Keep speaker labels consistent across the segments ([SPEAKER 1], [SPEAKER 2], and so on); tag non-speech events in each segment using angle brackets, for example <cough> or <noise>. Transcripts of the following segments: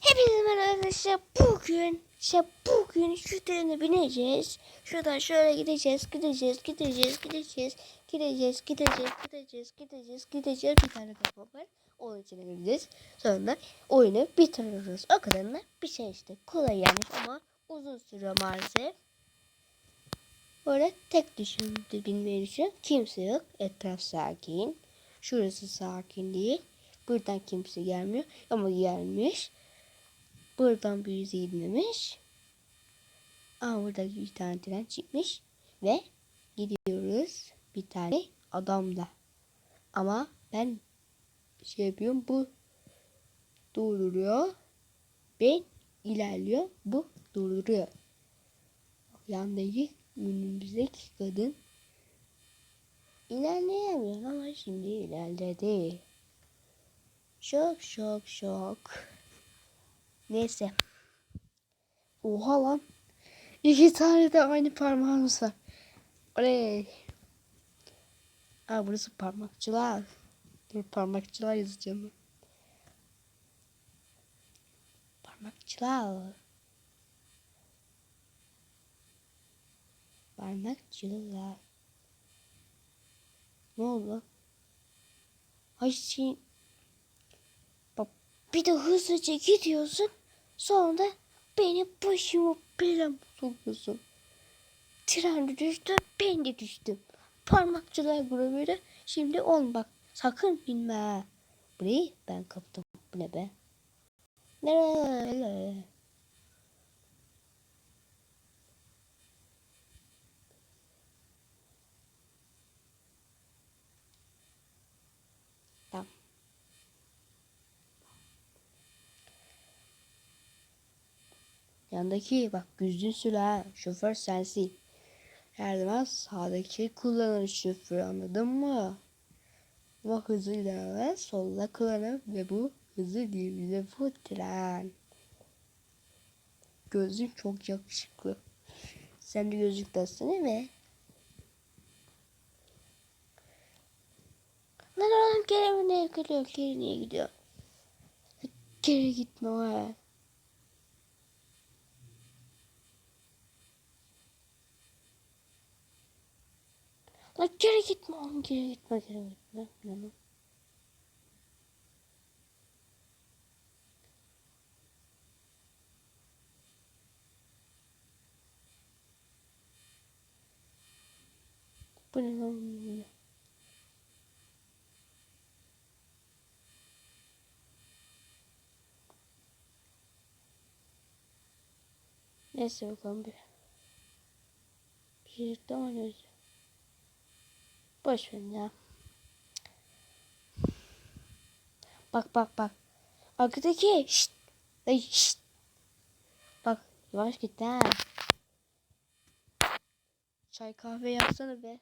[SPEAKER 1] Hepinize merhaba arkadaşlar. Bugün işte bugün şu trene bineceğiz. Şuradan şöyle gideceğiz, gideceğiz, gideceğiz, gideceğiz, gideceğiz, gideceğiz, gideceğiz, gideceğiz, gideceğiz. Bir tane kafa var. Onun içine gireceğiz. Sonra oyunu bitiriyoruz. O kadarına bir şey işte. Kolay yani ama uzun sürüyor maalesef. Böyle tek düşündü bilmeyi düşün. Kimse yok. Etraf sakin. Şurası sakin değil. Buradan kimse gelmiyor. Ama gelmiş. Buradan bir yüzü inmemiş. Aa burada bir tane tren çıkmış. Ve gidiyoruz bir tane adamla. Ama ben şey yapıyorum. Bu durduruyor. Ben ilerliyor. Bu durduruyor. Yandaki önümüzdeki kadın ilerleyemiyor ama şimdi ilerledi. Şok şok şok. Neyse. Oha lan. İki tane de aynı parmağımız var. Oley. Aa burası parmakçılar. Dur parmakçılar yazacağım. Parmakçılar. Parmakçılar. Ne oldu? Ay şey... Bir de hızlıca gidiyorsun. Sonra beni başıma bela sokuyorsun. Tren düştü, ben de düştüm. Parmakçılar grubuyla şimdi on bak. Sakın binme. Burayı ben kaptım. Bu ne be? Nereye? Yandaki bak düzgün sür. Şoför sensin. Her zaman sağdaki kullanır şoför anladın mı? Bu hızlı ilerleme solda kullanır ve bu hızlı değil bize bu tren. Gözlük çok yakışıklı. Sen de gözlük taksana be. Lan oğlum nereye gidiyor? Geri niye gidiyor? Geri gitme Lan geri gitme oğlum geri gitme geri gitme. Lan. Bu ne lan? Neyse bakalım bir. Bir tamam öyle. Boş verin ya. Bak bak bak. Arkadaki şşt. Ay şşt. Bak yavaş git ha. Çay kahve yapsana be.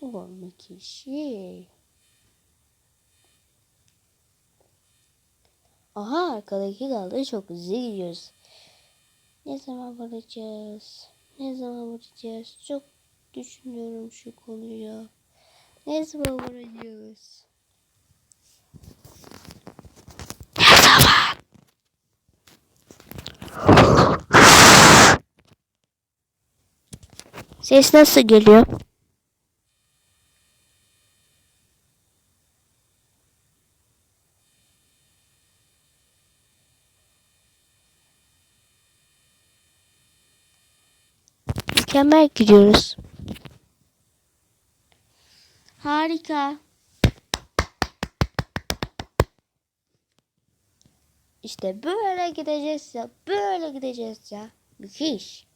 [SPEAKER 1] Ulan kişi. Aha arkadaki kaldı çok hızlı gidiyoruz. Ne zaman varacağız? Ne zaman varacağız? Çok düşünüyorum şu konuyu. Ne zaman varacağız? Ne zaman? Ses nasıl geliyor? Mükemmel gidiyoruz. Harika. İşte böyle gideceğiz ya. Böyle gideceğiz ya. Müthiş.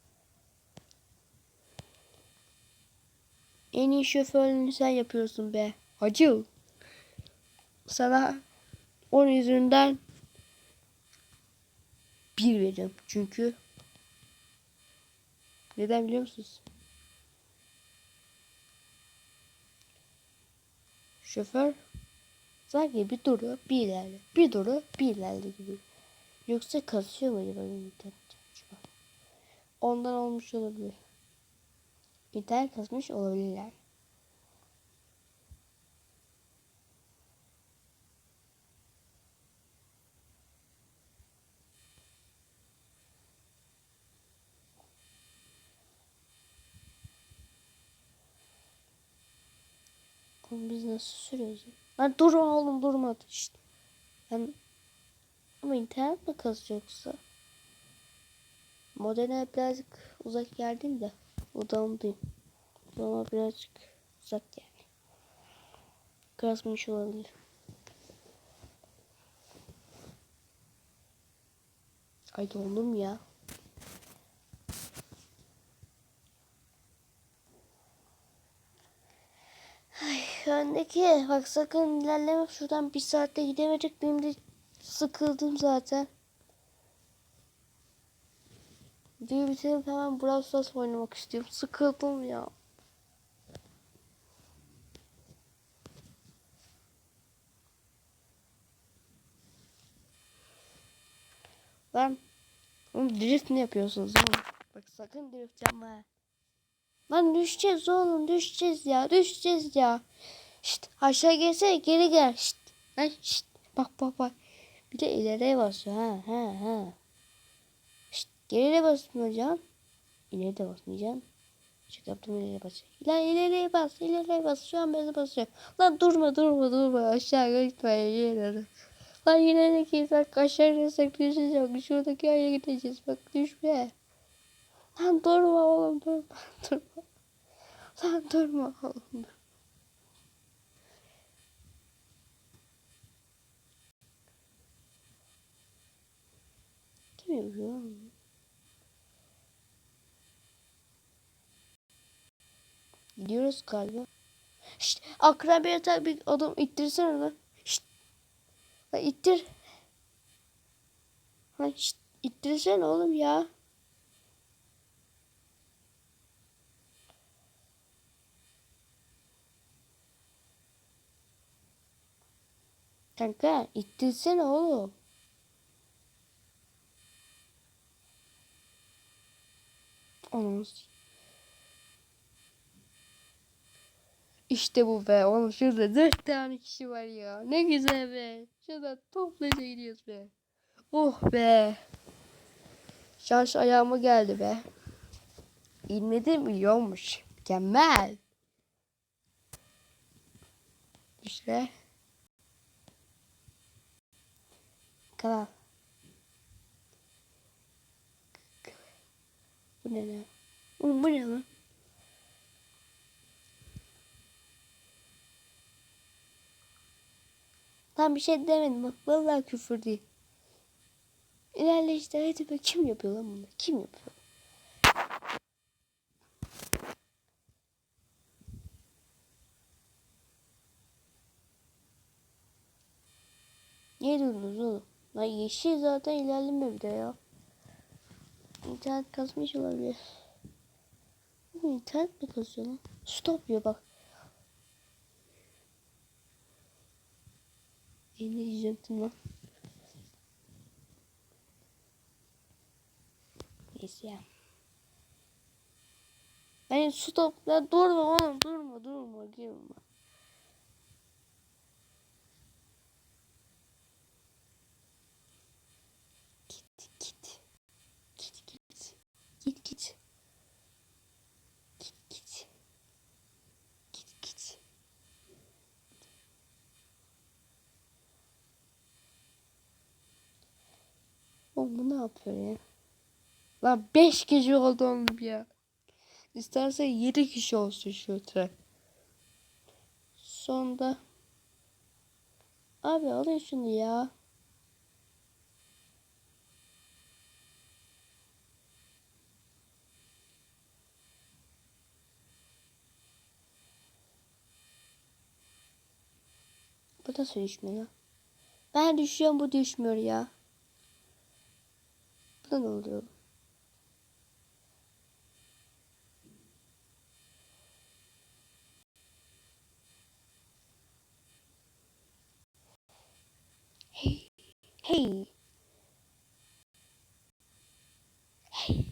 [SPEAKER 1] En iyi şoförlüğünü sen yapıyorsun be. Hacı. Sana 10 yüzünden bir veriyorum. Çünkü neden biliyor musunuz? Şoför sanki bir duruyor bir ilerle. Bir duruyor bir ilerle gibi. Yoksa kasıyor mu acaba internet? Ondan olmuş olabilir. İnternet kasmış olabilirler. Oğlum biz nasıl sürüyoruz? Lan durma oğlum durmadı işte. Ben... Ama internet mi kasıyor yoksa? Modene birazcık uzak geldim de. Odamdayım. Ama birazcık uzak yani. Kasmış olabilir. Ay dondum ya. Öndeki bak sakın ilerleme şuradan bir saatte gidemedik benim de sıkıldım zaten. Videoyu bitirip hemen Brawl Stars oynamak istiyorum. Sıkıldım ya. Lan oğlum drift ne yapıyorsunuz oğlum? Bak sakın drift yapma. Lan düşeceğiz oğlum düşeceğiz ya düşeceğiz ya. Şşt aşağı gelsene geri gel. Şşt. Lan şşt. Bak bak bak. Bir de ileriye basıyor ha ha ha. Şşt geriye basmayacaksın. İleri de basmayacaksın. Çık yaptım ileriye bas. Lan ileriye bas ileriye bas. Şu an beni basıyor. Lan durma durma durma aşağı gitme ileri. Lan yine de ki bak aşağı inersek düşeceğim. Şuradaki yere gideceğiz bak düşme. Lan durma oğlum durma <laughs> durma. Lan durma oğlum dur. Yapıyor oğlum? Gidiyoruz galiba. Şşt, akrabaya yatar bir adam ittirsene lan. Şşt. Lan ittir. Lan şşt, ittirsene oğlum ya. Kanka ittirsene oğlum. Anons. İşte bu be. Oğlum şurada dört tane kişi var ya. Ne güzel be. Şurada toplayınca gidiyoruz be. Oh be. Şans ayağıma geldi be. İnmedi mi? Yolmuş. Mükemmel. İşte. Kal. Bu ne lan? Oğlum bu ne lan? Tam bir şey demedim bak. Vallahi küfür değil. İlerle işte hadi be kim yapıyor lan bunu? Kim yapıyor? Niye durdunuz oğlum? Lan yeşil zaten ilerleme bir de ya. İnternet kasmış olabilir. Bu internet mi kasıyor lan? Stop diyor bak. E, ne diyecektim lan? Neyse ya. Ben stop lan durma oğlum durma durma girme. Git git. Git git. Git git. Git git. Oğlum bu ne yapıyor ya? Lan 5 kişi oldu oğlum ya. İsterse 7 kişi olsun şu tren. Sonda. Abi alın şunu ya. Bu düşmüyor ya. Ben düşüyorum bu düşmüyor ya. Bu da ne oluyor? Hey. Hey. Hey.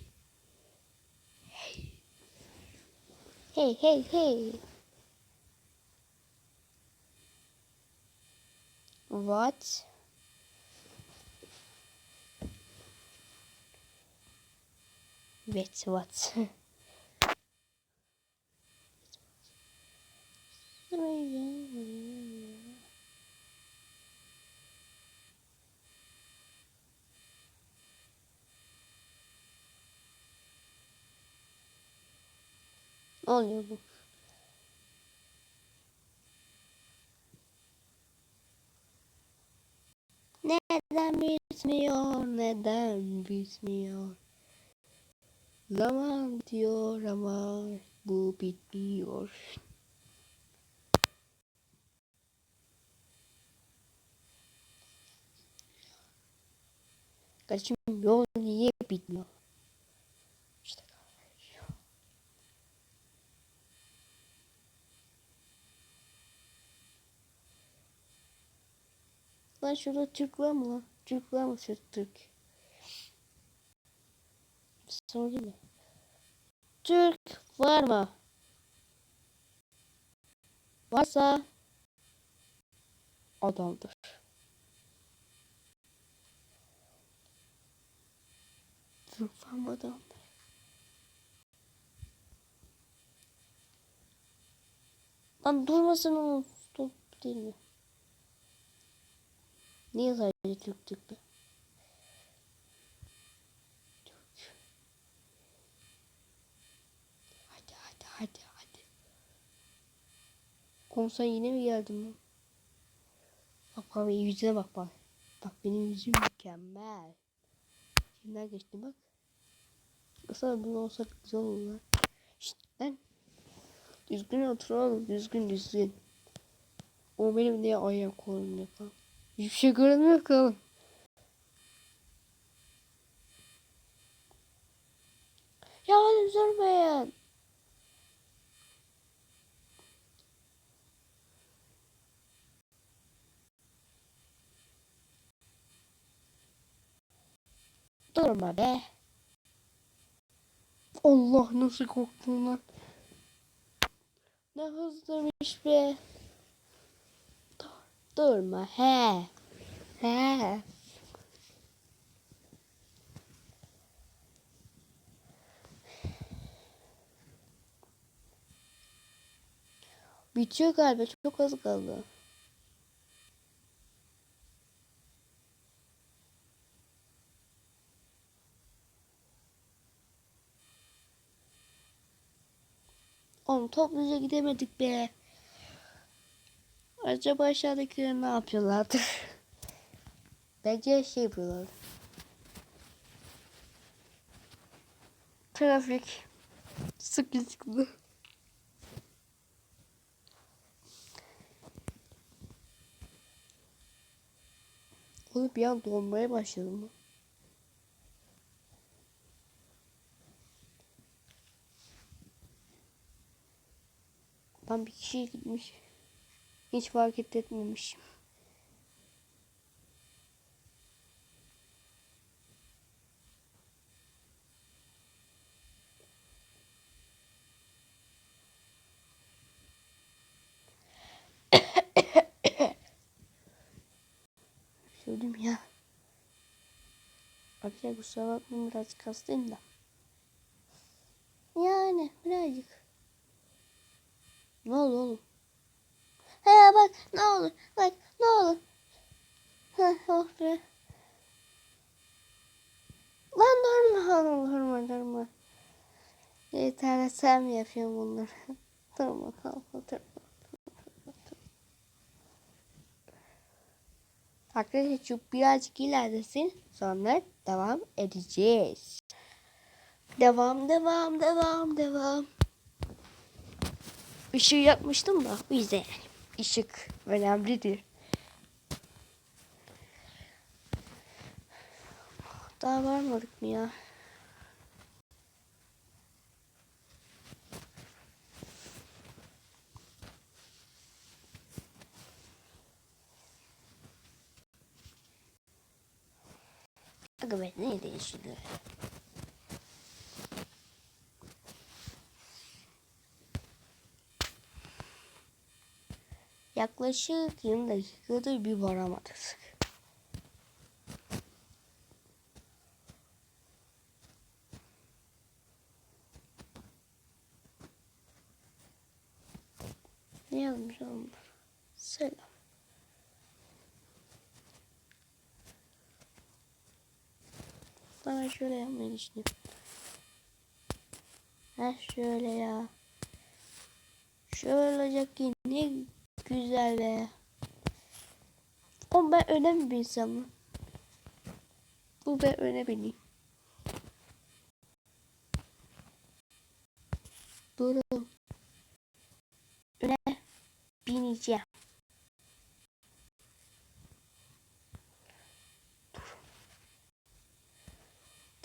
[SPEAKER 1] Hey, hey, hey. атакувати. Ведь вот. Он не был. Neden bitmiyor, neden bitmiyor? Zaman diyor ama bu bitmiyor. Kardeşim yol niye bitmiyor? Lan şurada Türk var mı lan? Türk var mı şu Türk? Sorayım? Türk var mı? Varsa adamdır. Türk var mı adamdır? Lan durmasın o stop değil mi? Niye sadece Türk Türk be? Türk. Hadi hadi hadi hadi. Komiser yine mi geldin lan? Bak benim yüzüne bak bak. Bak benim yüzüm mükemmel. Kimden geçti bak. Aslında bunu olsa güzel olur lan. Şşt lan. Düzgün otur oğlum. Düzgün düzgün. O benim niye ayağım kolum lan. Hiçbir şey görünmüyor ki oğlum. Ya oğlum sormayın. Durma be. Allah nasıl korktum lan. Ne hızlıymış be. Dur, durma he. He. Bitiyor galiba çok az kaldı. Oğlum topluca gidemedik be. Acaba aşağıdakiler ne yapıyorlardır? <laughs> Bence şey yapıyorlar. Trafik. Sıkı sıkı. Oğlum bir an donmaya başladım. Ben bir kişiye gitmiş. Hiç fark etmemişim. <coughs> Söyledim ya. Arkadaşlar kusura bakmayın birazcık hastayım da. Yani birazcık. Ne oldu oğlum? He bak ne olur bak ne olur. Heh oh be. Lan durma oğlum durma durma. Yeter sen mi yapıyorsun bunları? durma durma durma. Arkadaşlar şu birazcık ilerlesin sonra devam edeceğiz. Devam devam devam devam. Işığı yapmıştım da o yüzden Işık önemlidir. Daha varmadık mı ya? Aga be ne değişti? Yaklaşık 20 dakikadır bir varamadık. Ne yazmış onlar? Selam. Ben şöyle yapmayı düşünüyorum. Ha şöyle ya. Şöyle olacak ki ne güzel be. Oğlum ben öne mi binsem lan? Bu ben öne bineyim. Durun. Öne bineceğim. Durun.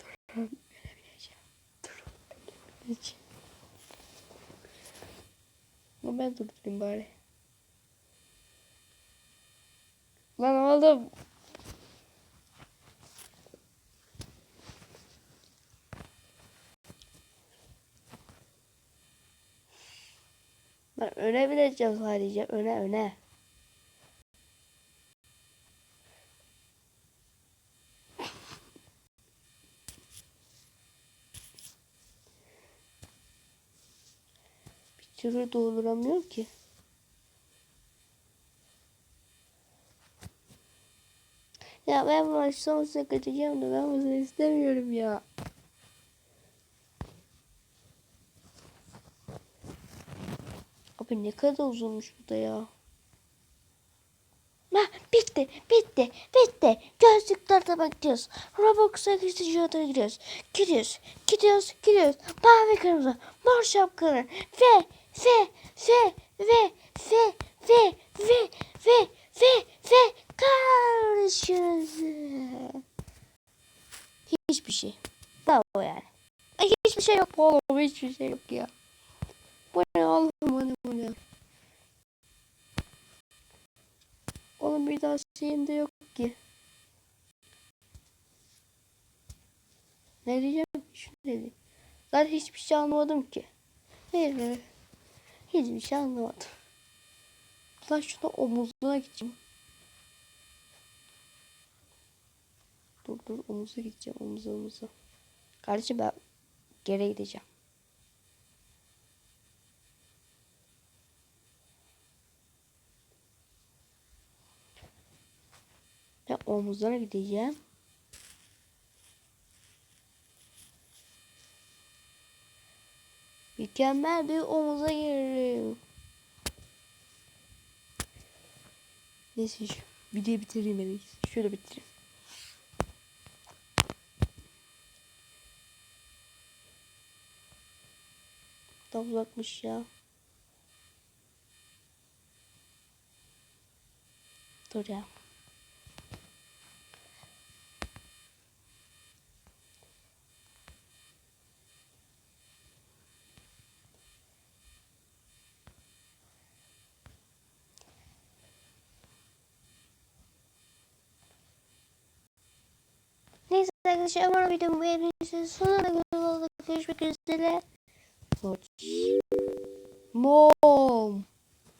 [SPEAKER 1] Durun. Öne bineceğim. Durun. Öne bineceğim. Ama ben durdurayım bari. Oğlum. Ben öne bineceğim sadece. Öne öne. Bir türlü dolduramıyorum ki. Ya ben maç sonsuza kaçacağım da ben bunu istemiyorum ya. Abi ne kadar uzunmuş bu da ya. Ha, bitti, bitti, bitti. Gözlüklerde bakacağız. Robux'a gideceğiz, gidiyoruz. Gidiyoruz, gidiyoruz, gidiyoruz. Mavi kırmızı, mor şapkalı. Ve, ve, ve, ve, ve, ve, ve, ve, ve, ve, karşınızda. Hiçbir şey. Bravo yani. Hiçbir şey yok oğlum, hiçbir şey yok ya. Bu ne oğlum, bu ne, bu ne? Oğlum bir daha şeyim de yok ki. Ne diyeceğim? Şunu dedim. Zaten hiçbir şey anlamadım ki. Hiçbir şey anlamadım. Lan şuna omuzuna gideceğim. Dur dur omuza gideceğim. Omuza omuza. Kardeşim ben geri gideceğim. Ben omuzlara gideceğim. Mükemmel bir omuza girerim. Neyse şu videoyu bitireyim en iyisi. Şöyle bitireyim. Da uzakmış ya. Dur ya. Neyse arkadaşlar umarım videomu beğenirsiniz. Sonuna kadar görüşmek üzere. Mom.